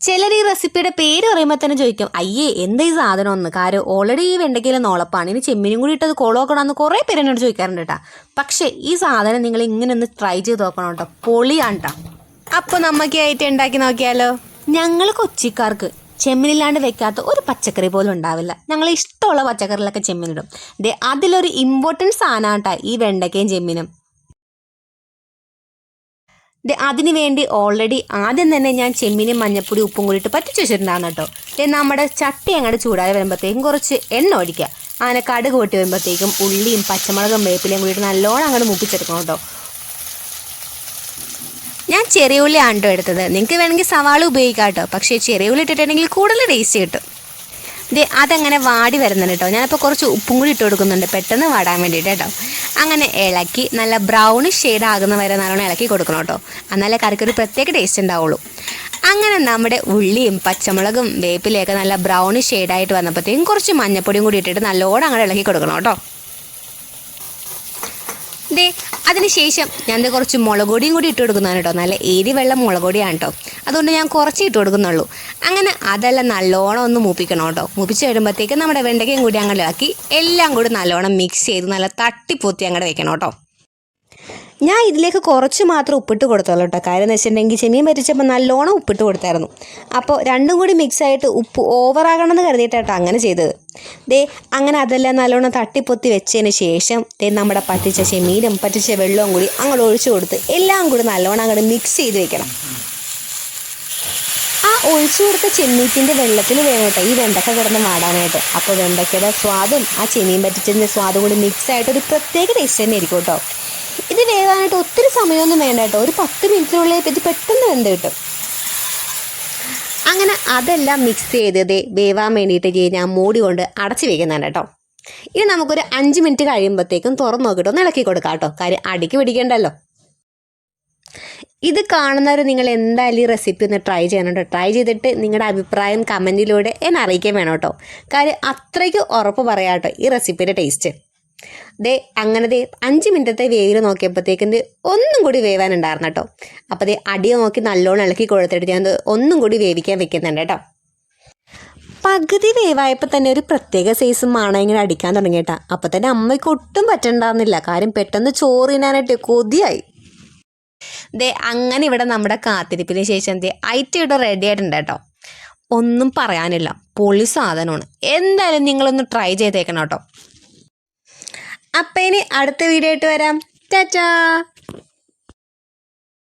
ചിലർ ഈ റെസിപ്പിയുടെ പേര് പറയുമ്പോൾ തന്നെ ചോദിക്കും അയ്യേ എന്താ ഈ സാധനം ഒന്ന്? കാര്യം ഓൾറെഡി ഈ വെണ്ടയ്ക്കയിലെ നോളപ്പാണ്. ഇനി ചെമ്മീനും കൂടി ഇട്ടത് കോളോക്കണമെന്ന് കുറേ പേര് എന്നോട് ചോദിക്കാറുണ്ട് കേട്ടോ പക്ഷേ ഈ സാധനം നിങ്ങൾ ഇങ്ങനെ ഒന്ന് ട്രൈ ചെയ്ത് നോക്കണം കേട്ടോ പൊളിയാണ് കേട്ടോ അപ്പോൾ നമുക്കായിട്ട് ഉണ്ടാക്കി നോക്കിയാലോ? ഞങ്ങൾ കൊച്ചിക്കാർക്ക് ചെമ്മീനില്ലാണ്ട് വെക്കാത്ത ഒരു പച്ചക്കറി പോലും ഉണ്ടാവില്ല. ഞങ്ങൾ ഇഷ്ടമുള്ള പച്ചക്കറിയിലൊക്കെ ചെമ്മീനിടും. ദേ അതിലൊരു ഇമ്പോർട്ടന്റ് സാധനമാണ് കേട്ടോ ഈ വെണ്ടയ്ക്കയും ചെമ്മീനും. അതിന് വേണ്ടി ഓൾറെഡി ആദ്യം തന്നെ ഞാൻ ചെമ്മീനും മഞ്ഞപ്പൊടി ഉപ്പും കൂടിയിട്ട് പറ്റിച്ച് വെച്ചിട്ടുണ്ടാകും കേട്ടോ. നമ്മുടെ ചട്ടി അങ്ങോട്ട് ചൂടായി വരുമ്പോഴത്തേക്കും കുറച്ച് എണ്ണ ഒഴിക്കുക. അങ്ങനെ കടുക് പൊട്ടി വരുമ്പോഴത്തേക്കും ഉള്ളിയും പച്ചമുളകും വേപ്പിലയും കൂടിയിട്ട് നല്ലോണം അങ്ങോട്ട് മുപ്പിച്ചെടുക്കണം കേട്ടോ. ഞാൻ ചെറിയ ഉള്ളിയാണ് കേട്ടോ എടുത്തത്? നിങ്ങൾക്ക് വേണമെങ്കിൽ സവാള ഉപയോഗിക്കാം കേട്ടോ. പക്ഷേ ചെറിയ ഉള്ളി ഇട്ടിട്ടുണ്ടെങ്കിൽ കൂടുതൽ ടേസ്റ്റ് കിട്ടും. ദേ അതങ്ങനെ വാടി വരുന്നുണ്ട് കേട്ടോ. ഞാനിപ്പോൾ കുറച്ച് ഉപ്പും കൂടി ഇട്ട് കൊടുക്കുന്നുണ്ട്. പെട്ടെന്ന് വാടാൻ വേണ്ടിയിട്ട് കേട്ടോ. അങ്ങനെ ഇളക്കി നല്ല ബ്രൗൺ ഷെയ്ഡ് ആകുന്ന വരെ നല്ലോണം ഇളക്കി കൊടുക്കണം കേട്ടോ. എന്നാലേ കറിക്കൊരു പ്രത്യേക ടേസ്റ്റ് ഉണ്ടാവുള്ളൂ. അങ്ങനെ നമ്മുടെ ഉള്ളിയും പച്ചമുളകും വേപ്പിലയൊക്കെ നല്ല ബ്രൗൺ ഷെയ്ഡായിട്ട് വന്നപ്പോഴത്തേക്കും കുറച്ച് മഞ്ഞപ്പൊടിയും കൂടി ഇട്ടിട്ട് നല്ലോണം അങ്ങനെ ഇളക്കി കൊടുക്കണം കേട്ടോ. ദേ അതിനുശേഷം ഞാൻ കുറച്ച് മുളക് പൊടിയും കൂടി ഇട്ട് കൊടുക്കുന്നതാണ് കേട്ടോ. നല്ല എരിവെള്ള മുളക് പൊടിയാണ് കേട്ടോ. അതുകൊണ്ട് ഞാൻ കുറച്ച് ഇട്ട് കൊടുക്കുന്നുള്ളൂ. അങ്ങനെ അതെല്ലാം നല്ലോണം ഒന്ന് മൂപ്പിക്കണം കേട്ടോ. മൂപ്പിച്ച് വരുമ്പോഴത്തേക്ക് നമ്മുടെ വെണ്ടയ്ക്കയും കൂടി അങ്ങനെ ആക്കി എല്ലാം കൂടി നല്ലോണം മിക്സ് ചെയ്ത് നല്ല തട്ടിപ്പൊത്തി അങ്ങോട്ട് വെക്കണം കേട്ടോ. ഞാൻ ഇതിലേക്ക് കുറച്ച് മാത്രം ഉപ്പിട്ട് കൊടുത്തോളൂ കേട്ടോ. കാര്യം എന്ന് വെച്ചിട്ടുണ്ടെങ്കിൽ ചെമ്മീൻ പറ്റിച്ചപ്പോൾ നല്ലോണം ഉപ്പിട്ട് കൊടുത്തായിരുന്നു. അപ്പോൾ രണ്ടും കൂടി മിക്സായിട്ട് ഉപ്പ് ഓവറാകണമെന്ന് കരുതിയിട്ടാട്ടോ അങ്ങനെ ചെയ്തത്. ദേ അങ്ങനെ അതെല്ലാം നല്ലോണം തട്ടിപ്പൊത്തി വെച്ചതിന് ശേഷം ദേ നമ്മുടെ പറ്റിച്ച ചെമ്മീനും പറ്റിച്ച വെള്ളവും കൂടി അങ്ങോട്ട് ഒഴിച്ചു കൊടുത്ത് എല്ലാം കൂടി നല്ലോണം അങ്ങോട്ട് മിക്സ് ചെയ്ത് വെക്കണം. ആ ഒഴിച്ചു കൊടുത്ത ചെമ്മീറ്റിന്റെ വെള്ളത്തിൽ വേണം കേട്ടോ. ഈ വെണ്ടക്ക കിടന്ന് മാടാനായിട്ട് അപ്പോൾ വെണ്ടക്കയുടെ സ്വാദും ആ ചെമ്മീൻ പറ്റിച്ചതിന്റെ സ്വാദും കൂടി മിക്സ് ആയിട്ട് ഒരു പ്രത്യേക ടേസ്റ്റ് തന്നെ ആയിരിക്കും കേട്ടോ. വേവാനായിട്ട് ഒത്തിരി സമയമൊന്നും വേണ്ട കേട്ടോ. ഒരു പത്ത് മിനിറ്റിനുള്ളിൽ ഇത് പെട്ടെന്ന് വെന്ത് കിട്ടും. അങ്ങനെ അതെല്ലാം മിക്സ് ചെയ്തത് വേവാൻ വേണ്ടിയിട്ട് ഞാൻ മൂടി കൊണ്ട് അടച്ച് വെക്കുന്നതാണ് കേട്ടോ. ഇനി നമുക്കൊരു അഞ്ച് മിനിറ്റ് കഴിയുമ്പോഴത്തേക്കും തുറന്ന് നോക്കിയിട്ട് ഒന്ന് ഇളക്കി കൊടുക്കാം കേട്ടോ. കാര്യം അടിക്ക് പിടിക്കണ്ടല്ലോ. ഇത് കാണുന്നവർ നിങ്ങൾ എന്തായാലും ഈ റെസിപ്പി ഒന്ന് ട്രൈ ചെയ്യണം ട്രൈ ചെയ്തിട്ട് നിങ്ങളുടെ അഭിപ്രായം കമന്റിലൂടെ എന്നെ അറിയിക്കാൻ വേണം കേട്ടോ. കാര്യം അത്രയ്ക്ക് ഉറപ്പ് പറയാം കേട്ടോ ഈ റെസിപ്പിയുടെ ടേസ്റ്റ് ദേ അങ്ങനെ ദേ അഞ്ച് മിനിറ്റത്തെ വേവിൽ നോക്കിയപ്പോഴത്തേക്കും ഒന്നും കൂടി വേവാനുണ്ടായിരുന്നു കേട്ടോ. അപ്പോൾ ദേ അടി നോക്കി നല്ലോണം ഇളക്കി കൊടുത്തിട്ട് ഞാൻ ഒന്നും കൂടി വേവിക്കാൻ വെക്കുന്നുണ്ട് കേട്ടോ. പകുതി വേവായപ്പോൾ തന്നെ ഒരു പ്രത്യേക സൈസ് മാണ ഇങ്ങനെ അടിക്കാൻ തുടങ്ങി കേട്ടാ. അപ്പോൾ തന്നെ അമ്മയ്ക്ക് ഒട്ടും പറ്റണ്ടായിരുന്നില്ല കാര്യം പെട്ടെന്ന് ചോറിനാനായിട്ട് കൊതിയായി. ദേ അങ്ങനെ ഇവിടെ നമ്മുടെ കാത്തിരിപ്പിന് ശേഷം ദേ ഐറ്റം ഇവിടെ റെഡി ആയിട്ടുണ്ട് കേട്ടോ. ഒന്നും പറയാനില്ല. പൊളി സാധനമാണ്. എന്തായാലും നിങ്ങളൊന്ന് ട്രൈ ചെയ്തേക്കണം കേട്ടോ. അപ്പം ഇനി അടുത്ത വീഡിയോ ആയിട്ട് വരാം. ടാറ്റാ.